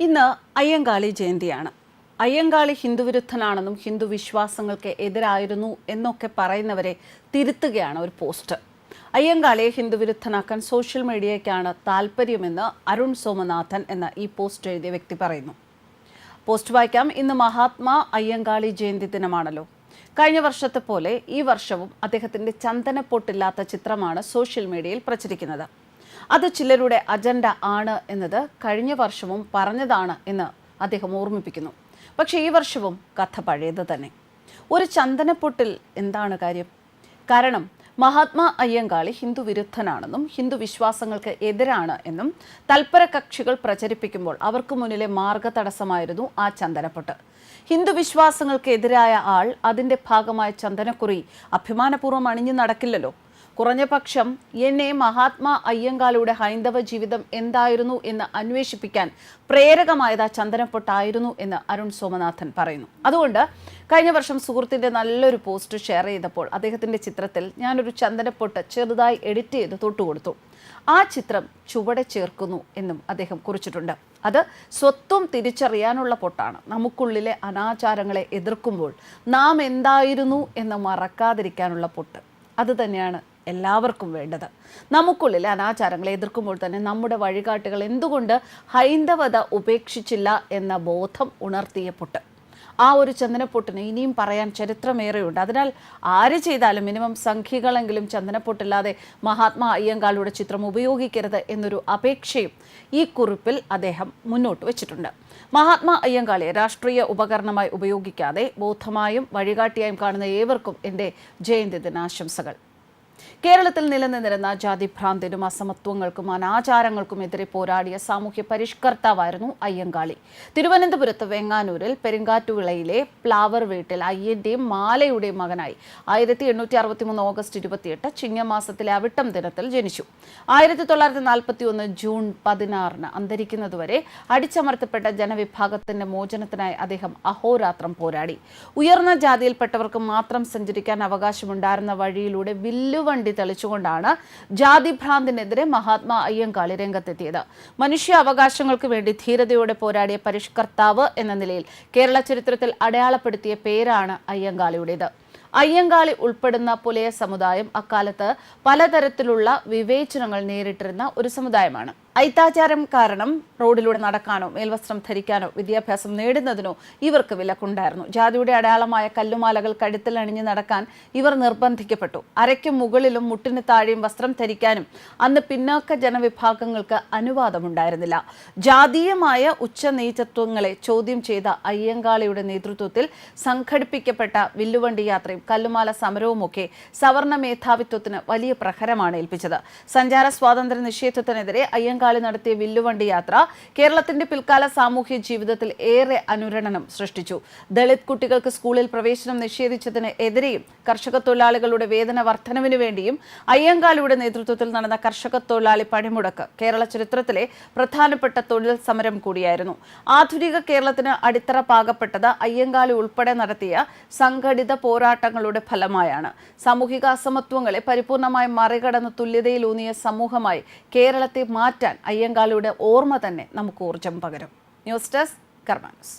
ഇന്ന് അയ്യങ്കാളി ജയന്തിയാണ്. അയ്യങ്കാളി ഹിന്ദുവിരുദ്ധനാണെന്നും ഹിന്ദു വിശ്വാസങ്ങൾക്ക് എതിരായിരുന്നു എന്നൊക്കെ പറയുന്നവരെ തിരുത്തുകയാണ് ഒരു പോസ്റ്റ്. അയ്യങ്കാളിയെ ഹിന്ദുവിരുദ്ധനാക്കാൻ സോഷ്യൽ മീഡിയയ്ക്കാണ് താല്പര്യമെന്ന് അരുൺ സോമനാഥൻ എന്ന ഈ പോസ്റ്റ് എഴുതിയ വ്യക്തി പറയുന്നു. പോസ്റ്റ് വായിക്കാം. ഇന്ന് മഹാത്മാ അയ്യങ്കാളി ജയന്തി ദിനമാണല്ലോ. കഴിഞ്ഞ വർഷത്തെ പോലെ ഈ വർഷവും അദ്ദേഹത്തിന്റെ ചന്ദനപ്പൊട്ടില്ലാത്ത ചിത്രമാണ് സോഷ്യൽ മീഡിയയിൽ പ്രചരിക്കുന്നത്. അത് ചിലരുടെ അജണ്ട ആണ് എന്നത് കഴിഞ്ഞ വർഷവും പറഞ്ഞതാണ് എന്ന് അദ്ദേഹം ഓർമ്മിപ്പിക്കുന്നു. പക്ഷേ ഈ വർഷവും കഥ പഴയത് തന്നെ. ഒരു ചന്ദനപ്പൊട്ടിൽ എന്താണ് കാര്യം? കാരണം മഹാത്മാ അയ്യങ്കാളി ഹിന്ദു വിരുദ്ധനാണെന്നും ഹിന്ദു വിശ്വാസങ്ങൾക്ക് എതിരാണ് എന്നും തൽപര കക്ഷികൾ പ്രചരിപ്പിക്കുമ്പോൾ അവർക്ക് മുന്നിലെ മാർഗതടസ്സമായിരുന്നു ആ ചന്ദനപ്പൊട്ട്. ഹിന്ദു വിശ്വാസങ്ങൾക്ക് എതിരായ ആൾ അതിന്റെ ഭാഗമായ ചന്ദനക്കുറി അഭിമാനപൂർവം അണിഞ്ഞു നടക്കില്ലല്ലോ. കുറഞ്ഞ പക്ഷം എന്നെ മഹാത്മാ അയ്യങ്കാളിയുടെ ഹൈന്ദവ ജീവിതം എന്തായിരുന്നു എന്ന് അന്വേഷിപ്പിക്കാൻ പ്രേരകമായത് ആ ചന്ദനപ്പൊട്ടായിരുന്നു എന്ന് അരുൺ സോമനാഥൻ പറയുന്നു. അതുകൊണ്ട് കഴിഞ്ഞ വർഷം സുഹൃത്തിന്റെ നല്ലൊരു പോസ്റ്റ് ഷെയർ ചെയ്തപ്പോൾ അദ്ദേഹത്തിന്റെ ചിത്രത്തിൽ ഞാനൊരു ചന്ദനപ്പൊട്ട് ചെറുതായി എഡിറ്റ് ചെയ്ത് തൊട്ടുകൊടുത്തു. ആ ചിത്രം ചുവടെ ചേർക്കുന്നു എന്നും അദ്ദേഹം കുറിച്ചിട്ടുണ്ട്. അത് സ്വത്വം തിരിച്ചറിയാനുള്ള പൊട്ടാണ്. നമുക്കുള്ളിലെ അനാചാരങ്ങളെ എതിർക്കുമ്പോൾ നാം എന്തായിരുന്നു എന്ന് മറക്കാതിരിക്കാനുള്ള പൊട്ട്. അത് തന്നെയാണ് എല്ലാവർക്കും വേണ്ടത്. നമുക്കുള്ളിൽ അനാചാരങ്ങളെ എതിർക്കുമ്പോൾ തന്നെ നമ്മുടെ വഴികാട്ടുകൾ എന്തുകൊണ്ട് ഹൈന്ദവത ഉപേക്ഷിച്ചില്ല എന്ന ബോധം ഉണർത്തിയ പൊട്ട് ആ ഒരു ചന്ദനപ്പൊട്ടിന് ഇനിയും പറയാൻ ചരിത്രമേറെയുണ്ട്. അതിനാൽ ആര് ചെയ്താലും മിനിമം സംഖ്യകളെങ്കിലും ചന്ദനപ്പൊട്ടില്ലാതെ മഹാത്മാ അയ്യങ്കാളിയുടെ ചിത്രം ഉപയോഗിക്കരുത് എന്നൊരു അപേക്ഷയും ഈ കുറിപ്പിൽ അദ്ദേഹം മുന്നോട്ട് വെച്ചിട്ടുണ്ട്. മഹാത്മാ അയ്യങ്കാളിയെ രാഷ്ട്രീയ ഉപകരണമായി ഉപയോഗിക്കാതെ ബോധമായും വഴികാട്ടിയായും കാണുന്ന ഏവർക്കും എന്റെ ജയന്തി ദിനാശംസകൾ. കേരളത്തിൽ നിലനിന്നിരുന്ന ജാതിഭ്രാന്തിനും അസമത്വങ്ങൾക്കും അനാചാരങ്ങൾക്കും എതിരെ പോരാടിയ സാമൂഹ്യ പരിഷ്കർത്താവായിരുന്നു അയ്യങ്കാളി. തിരുവനന്തപുരത്ത് വെങ്ങാനൂരിൽ പെരുങ്കാറ്റുവിളയിലെ പ്ലാവർ വീട്ടിൽ അയ്യന്റെയും മാലയുടെയും മകനായി ആയിരത്തി എണ്ണൂറ്റി അറുപത്തി മൂന്ന് ഓഗസ്റ്റ് ഇരുപത്തിയെട്ട് ചിങ്ങമാസത്തിലെ അവിട്ടം ദിനത്തിൽ ജനിച്ചു. ആയിരത്തി തൊള്ളായിരത്തി നാൽപ്പത്തി ഒന്ന് ജൂൺ പതിനാറിന് അന്തരിക്കുന്നതുവരെ അടിച്ചമർത്തപ്പെട്ട ജനവിഭാഗത്തിന്റെ മോചനത്തിനായി അദ്ദേഹം അഹോരാത്രം പോരാടി. ഉയർന്ന ജാതിയിൽപ്പെട്ടവർക്ക് മാത്രം സഞ്ചരിക്കാൻ അവകാശമുണ്ടായിരുന്ന വഴിയിലൂടെ വില്ലുവണ്ടി തെളിച്ചുകൊണ്ടാണ് ജാതിഭ്രാന്തിനെതിരെ മഹാത്മാ അയ്യങ്കാളി രംഗത്തെത്തിയത്. മനുഷ്യ അവകാശങ്ങൾക്ക് വേണ്ടി ധീരതയോടെ പോരാടിയ പരിഷ്കർത്താവ് എന്ന നിലയിൽ കേരള ചരിത്രത്തിൽ അടയാളപ്പെടുത്തിയ പേരാണ് അയ്യങ്കാളിയുടേത്. അയ്യങ്കാളി ഉൾപ്പെടുന്ന പുലയ സമുദായം അക്കാലത്ത് പലതരത്തിലുള്ള വിവേചനങ്ങൾ നേരിട്ടിരുന്ന ഒരു സമുദായമാണ്. ഐത്താചാരം കാരണം റോഡിലൂടെ നടക്കാനോ മേൽവസ്ത്രം ധരിക്കാനോ വിദ്യാഭ്യാസം നേടുന്നതിനോ ഇവർക്ക് വിലക്കുണ്ടായിരുന്നു. ജാതിയുടെ അടയാളമായ കല്ലുമാലകൾ കഴുത്തിൽ അണിഞ്ഞു നടക്കാൻ ഇവർ നിർബന്ധിക്കപ്പെട്ടു. അരയ്ക്കും മുകളിലും മുട്ടിന് താഴെയും വസ്ത്രം ധരിക്കാനും അന്ന് പിന്നാക്ക ജനവിഭാഗങ്ങൾക്ക് അനുവാദമുണ്ടായിരുന്നില്ല. ജാതീയമായ ഉച്ചനീചത്വങ്ങളെ ചോദ്യം ചെയ്ത അയ്യങ്കാളിയുടെ നേതൃത്വത്തിൽ സംഘടിപ്പിക്കപ്പെട്ട വില്ലുവണ്ടി യാത്രയും കല്ലുമാല സമരവുമൊക്കെ സവർണ മേധാവിത്വത്തിന് വലിയ പ്രഹരമാണ് ഏൽപ്പിച്ചത്. സഞ്ചാര സ്വാതന്ത്ര്യ നിഷേധത്തിനെതിരെ അയ്യങ്കാളി നടത്തിയ വില്ലുവണ്ടി യാത്ര കേരളത്തിന്റെ പിൽക്കാല സാമൂഹ്യ ജീവിതത്തിൽ ഏറെ അനുരണനം സൃഷ്ടിച്ചു. ദളിത് കുട്ടികൾക്ക് സ്കൂളിൽ പ്രവേശനം നിഷേധിച്ചതിന് എതിരെയും കർഷക തൊഴിലാളികളുടെ വേതന വർധനവിനു വേണ്ടിയും അയ്യങ്കാളിയുടെ നേതൃത്വത്തിൽ നടന്ന കർഷക തൊഴിലാളി പണിമുടക്ക് കേരള ചരിത്രത്തിലെ പ്രധാനപ്പെട്ട തൊഴിൽ സമരം കൂടിയായിരുന്നു. ആധുനിക കേരളത്തിന് അടിത്തറ പാകപ്പെട്ടത് അയ്യങ്കാളി ഉൾപ്പെടെ നടത്തിയ സംഘടിത പോരാട്ടങ്ങളുടെ ഫലമായാണ്. സാമൂഹിക അസമത്വങ്ങളെ പരിപൂർണമായി മറികടന്ന് തുല്യതയിലൂന്നിയ സമൂഹമായി കേരളത്തെ മാറ്റാൻ അയ്യങ്കാളിയുടെ ഓർമ്മ തന്നെ നമുക്ക് ഊർജം പകരും. News desk കർമാനസ്